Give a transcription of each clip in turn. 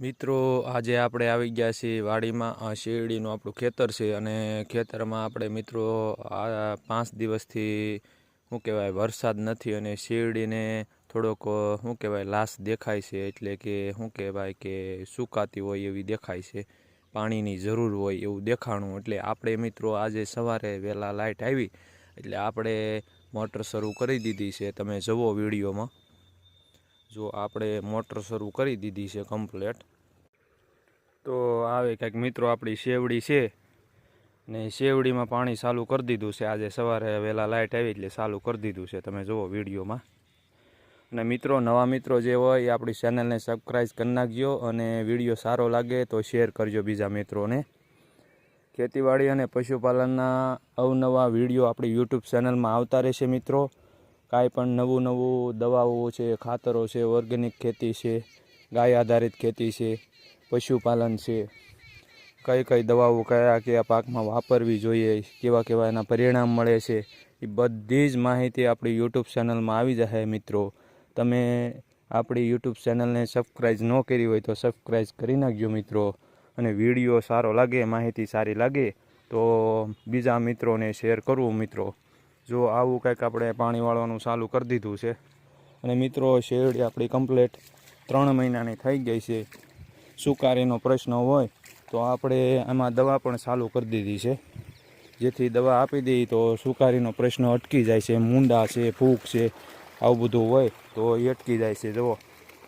મિત્રો, આજે આપણે આવી ગયા છીએ વાડીમાં. શેરડીનું આપણું ખેતર છે અને ખેતરમાં આપણે મિત્રો, આ પાંચ દિવસથી શું કહેવાય, વરસાદ નથી અને શેરડીને થોડોક શું કહેવાય, લાશ દેખાય છે. એટલે કે શું કહેવાય કે સુકાતી હોય એવી દેખાય છે. પાણીની જરૂર હોય એવું દેખાણું. એટલે આપણે મિત્રો, આજે સવારે વહેલા લાઇટ આવી. એટલે આપણે મોટર શરૂ કરી દીધી છે. તમે જુઓ વિડીયોમાં. જો આપણે મોટર શરૂ કરી દીધી છે કમ્પ્લેટ તો આવે કંઈક મિત્રો આપણી શેવડી છે ને શેવડીમાં પાણી ચાલુ કરી દીધું છે. આજે સવારે વહેલા લાઇટ આવી એટલે ચાલુ કરી દીધું છે. તમે જુઓ વિડીયોમાં. અને મિત્રો, નવા મિત્રો જે હોય એ આપણી ચેનલને સબસ્ક્રાઈબ કરી નાખજો અને વીડિયો સારો લાગે તો શેર કરજો બીજા મિત્રોને. ખેતીવાડી અને પશુપાલનના અવનવા વીડિયો આપણી યુટ્યુબ ચેનલમાં આવતા રહેશે મિત્રો. કાંઈ પણ નવું નવું દવાઓ છે, ખાતરો છે ઓર્ગેનિક ખેતી છે, ગાય આધારિત ખેતી છે, પશુપાલન છે. કઈ કઈ દવાઓ કયા કયા પાકમાં વાપરવી જોઈએ, કેવા કેવા એના પરિણામ મળે છે, એ બધી જ માહિતી આપણી યુટ્યુબ ચેનલમાં આવી જશે મિત્રો. તમે આપણી યુટ્યુબ ચેનલને સબસ્ક્રાઈબ ન કરી હોય તો સબસ્ક્રાઈબ કરી નાખજો મિત્રો. અને વીડિયો સારો લાગે, માહિતી સારી લાગે, તો બીજા મિત્રોને શેર કરવું મિત્રો. જો આવું કંઈક આપણે પાણી વાળવાનું ચાલુ કરી દીધું છે. અને મિત્રો, શેરડી આપણી કમ્પ્લેટ ત્રણ મહિનાની થઈ ગઈ છે. સુકારીનો પ્રશ્ન હોય તો આપણે એમાં દવા પણ ચાલુ કરી દીધી છે. જેથી દવા આપી દઈએ તો સુકારીનો પ્રશ્ન અટકી જાય છે. મૂંડા છે ફૂગ છે, આવું બધું હોય તો એ અટકી જાય છે. જુઓ,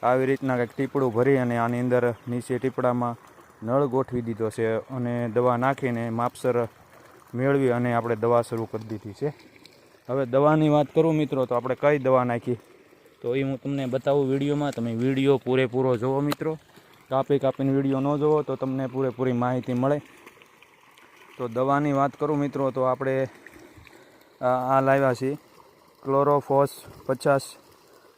આવી રીતના કંઈક ટીપડું ભરી અને આની અંદર નીચે ટીપડામાં નળ ગોઠવી દીધો છે અને દવા નાખીને માપસર મેળવી અને આપણે દવા શરૂ કરી દીધી છે. હવે દવાની વાત કરું મિત્રો, તો આપણે કઈ દવા નાખી? તો એ હું તમને બતાવું વિડીયોમાં, તમે વીડિયો પૂરેપૂરો જુઓ મિત્રો. કાપી કાપીને વીડિયો ન જુઓ તો તમને પૂરેપૂરી માહિતી મળે. તો દવાની વાત કરું મિત્રો, તો આપણે આ લાવ્યા છીએ. ક્લોરોફોસ પચાસ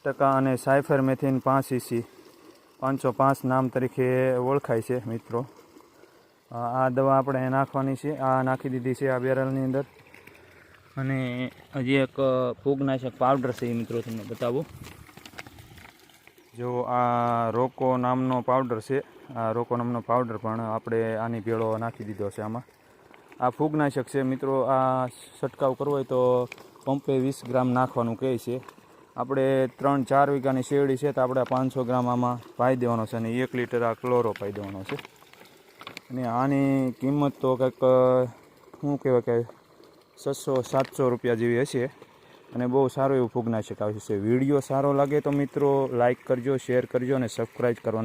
ટકા અને સાયફરમેથિન પાંચ સીસી પાંચસો પાંચ નામ તરીકે ઓળખાય છે મિત્રો. આ દવા આપણે નાખવાની છે, આ નાખી દીધી છે આ બેરલની અંદર. અને હજી એક ફૂગનાશક પાવડર છે એ મિત્રો તમને બતાવું. જો આ રોકો નામનો પાવડર છે, આ રોકો નામનો પાવડર પણ આપણે આની ભેળો નાખી દીધો છે આમાં. આ ફૂગનાશક છે મિત્રો, આ છંટકાવ કરવો હોય તો પંપે વીસ ગ્રામ નાખવાનું કહે છે. આપણે ત્રણ, ચાર વીઘાની શેરડી છે તો આપણે પાંચસો ગ્રામ આમાં પાઈ દેવાનો છે અને એક લીટર આ ક્લોરો પાઈ દેવાનો છે. અને આની કિંમત તો કંઈક શું કહેવાય કે છસો, સાતસો રૂપિયા જેવી હશે. અને બહુ સારું એવું ફૂગનાશક આવશે. વીડિયો સારો લાગે તો મિત્રો લાઇક કરજો શેર કરજો અને સબસ્ક્રાઈબ કરવાનું